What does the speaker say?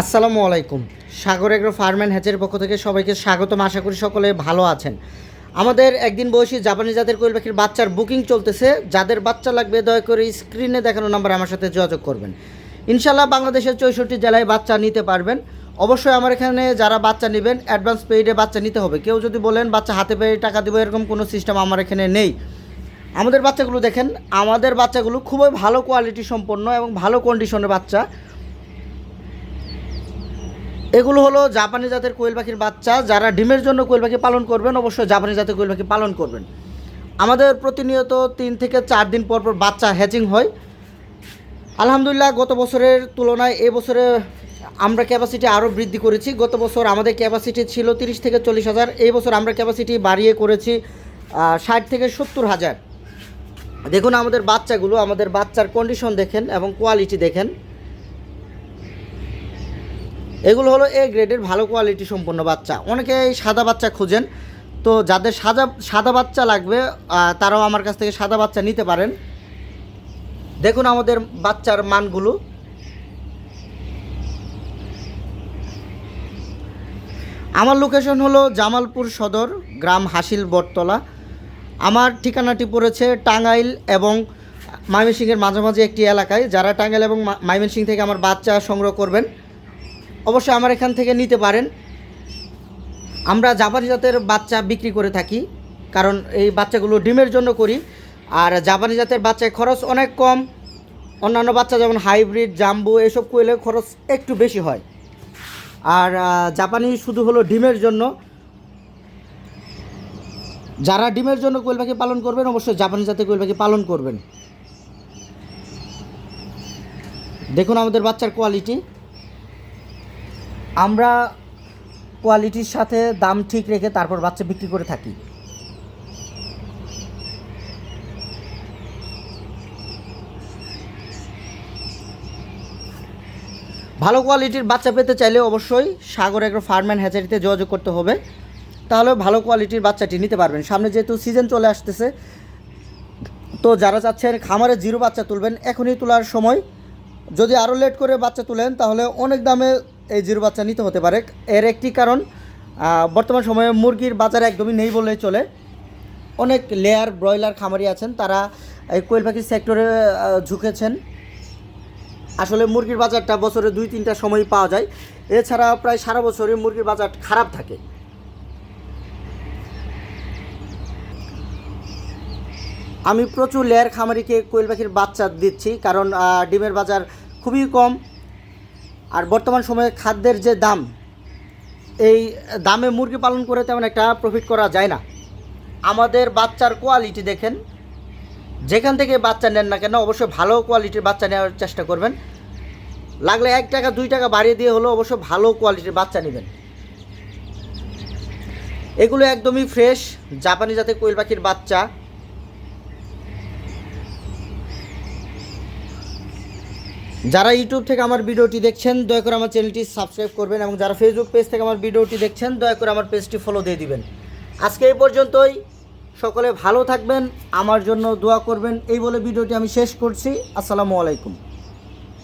আসসালামু আলাইকুম। Sagar agro farm and হ্যাচের পক্ষ থেকে সবাইকে স্বাগতম। আশা করি সকলে ভালো আছেন। আমাদের একদিন বয়সী জাপানি জাতের কোয়েল পাখির বাচ্চার বুকিং চলতেছে। যাদের বাচ্চা লাগবে দয়া করে স্ক্রিনে দেখানো নাম্বার আমার সাথে যোগাযোগ করবেন। ইনশাল্লাহ বাংলাদেশের চৌষট্টি জেলায় বাচ্চা নিতে পারবেন। অবশ্যই আমার এখানে যারা বাচ্চা নেবেন অ্যাডভান্স পেইডে বাচ্চা নিতে হবে। কেউ যদি বলেন, বাচ্চা হাতে পেয়ে টাকা দেবো, এরকম কোনো সিস্টেম আমার এখানে নেই। আমাদের বাচ্চাগুলো দেখেন, আমাদের বাচ্চাগুলো খুবই ভালো কোয়ালিটি সম্পন্ন এবং ভালো কন্ডিশনের বাচ্চা। এগুলো হলো জাপানি জাতের কোয়েল পাখির বাচ্চা। যারা ডিমের জন্য কোয়েল পাখি পালন করবেন, অবশ্যই জাপানি জাতের কোয়েল পাখি পালন করবেন। আমাদের প্রতিনিয়ত তিন থেকে চার দিন পর পর বাচ্চা হ্যাচিং হয়। আলহামদুলিল্লাহ, গত বছরের তুলনায় এ বছরে আমরা ক্যাপাসিটি আরও বৃদ্ধি করেছি। গত বছর আমাদের ক্যাপাসিটি ছিল তিরিশ থেকে চল্লিশ হাজার। এই বছর আমরা ক্যাপাসিটি বাড়িয়ে করেছি ষাট থেকে সত্তর হাজার। দেখুন আমাদের বাচ্চাগুলো, আমাদের বাচ্চার কন্ডিশন দেখেন এবং কোয়ালিটি দেখেন। এগুলো হলো এ গ্রেডের ভালো কোয়ালিটি সম্পন্ন বাচ্চা। অনেকে এই সাদা বাচ্চা খুঁজেন। তো যাদের সাদা সাদা বাচ্চা লাগবে তারাও আমার কাছ থেকে সাদা বাচ্চা নিতে পারেন। দেখুন আমাদের বাচ্চার মানগুলো। আমার লোকেশন হলো জামালপুর সদর, গ্রাম হাসিল, বটতলা। আমার ঠিকানাটি পড়েছে টাঙ্গাইল এবং ময়মনসিংহের মাঝামাঝি একটি এলাকায়। যারা টাঙ্গাইল এবং মা- ময়মনসিংহ থেকে আমার বাচ্চা সংগ্রহ করবেন অবশ্যই আমার এখান থেকে নিতে পারেন। আমরা জাপানি জাতের বাচ্চা বিক্রি করে থাকি, কারণ এই বাচ্চাগুলো ডিমের জন্য করি। আর জাপানি জাতের বাচ্চায় খরচ অনেক কম। অন্যান্য বাচ্চা যেমন হাইব্রিড, জাম্বু, এসব কোয়েলে খরচ একটু বেশি হয়। আর জাপানি শুধু হলো ডিমের জন্য। যারা ডিমের জন্য কোয়েল পাখি পালন করবেন, অবশ্যই জাপানি জাতের কোয়েল পাখি পালন করবেন। দেখুন আমাদের বাচ্চার কোয়ালিটি আমরা কোয়ালিটির সাথে দাম ঠিক রেখে তারপর বাচ্চা বিক্রি করে থাকি। ভালো কোয়ালিটির বাচ্চা পেতে চাইলে অবশ্যই সাগর এগ্রো ফার্ম অ্যান্ড হ্যাচারিতে যোগাযোগ করতে হবে। তাহলে ভালো কোয়ালিটির বাচ্চাটি নিতে পারবেন। সামনে যেহেতু সিজন চলে আসতেছে, তো যারা চাচ্ছেন খামারে জিরো বাচ্চা তুলবেন, এখনই তোলার সময়। যদি আরও লেট করে বাচ্চা তুলেন, তাহলে অনেক দামে এই জিরো বাচ্চা নিতে হতে পারে। এর একটি কারণ বর্তমান সময়ে মুরগির বাজার একদমই নেই বললেই চলে। অনেক লেয়ার ব্রয়লার খামারি আছেন, তারা এই কোয়েল পাখির সেক্টরে ঝুঁকেছেন। আসলে মুরগির বাজারটা বছরে দুই, তিনটা সময় পাওয়া যায়। এছাড়া প্রায় সারা বছরই মুরগির বাজার খারাপ থাকে। আমি প্রচুর লেয়ার খামারিকে কোয়েল পাখির বাচ্চা দিচ্ছি, কারণ ডিমের বাজার খুবই কম। আর বর্তমান সময়ে খাদ্যের যে দাম, এই দামে মুরগি পালন করে তেমন একটা প্রফিট করা যায় না। আমাদের বাচ্চার কোয়ালিটি দেখেন, যেখান থেকে বাচ্চা নেন না কেন অবশ্যই ভালো কোয়ালিটির বাচ্চা নেওয়ার চেষ্টা করবেন। লাগলে এক টাকা, দুই টাকা বাড়িয়ে দিয়ে হলেও অবশ্যই ভালো কোয়ালিটির বাচ্চা নেবেন। এগুলো একদমই ফ্রেশ জাপানি জাতের কোয়েল পাখির বাচ্চা। যারা ইউটিউব থেকে আমার ভিডিওটি দেখছেন, দয়া করে আমার চ্যানেলটি সাবস্ক্রাইব করবেন এবং যারা ফেসবুক পেজ থেকে আমার ভিডিওটি দেখছেন, দয়া করে আমার পেজটি ফলো দিয়ে দিবেন। আজকে এই পর্যন্তই। সকলে ভালো থাকবেন, আমার জন্য দোয়া করবেন। এই বলে ভিডিওটি আমি শেষ করছি। আসসালামু আলাইকুম।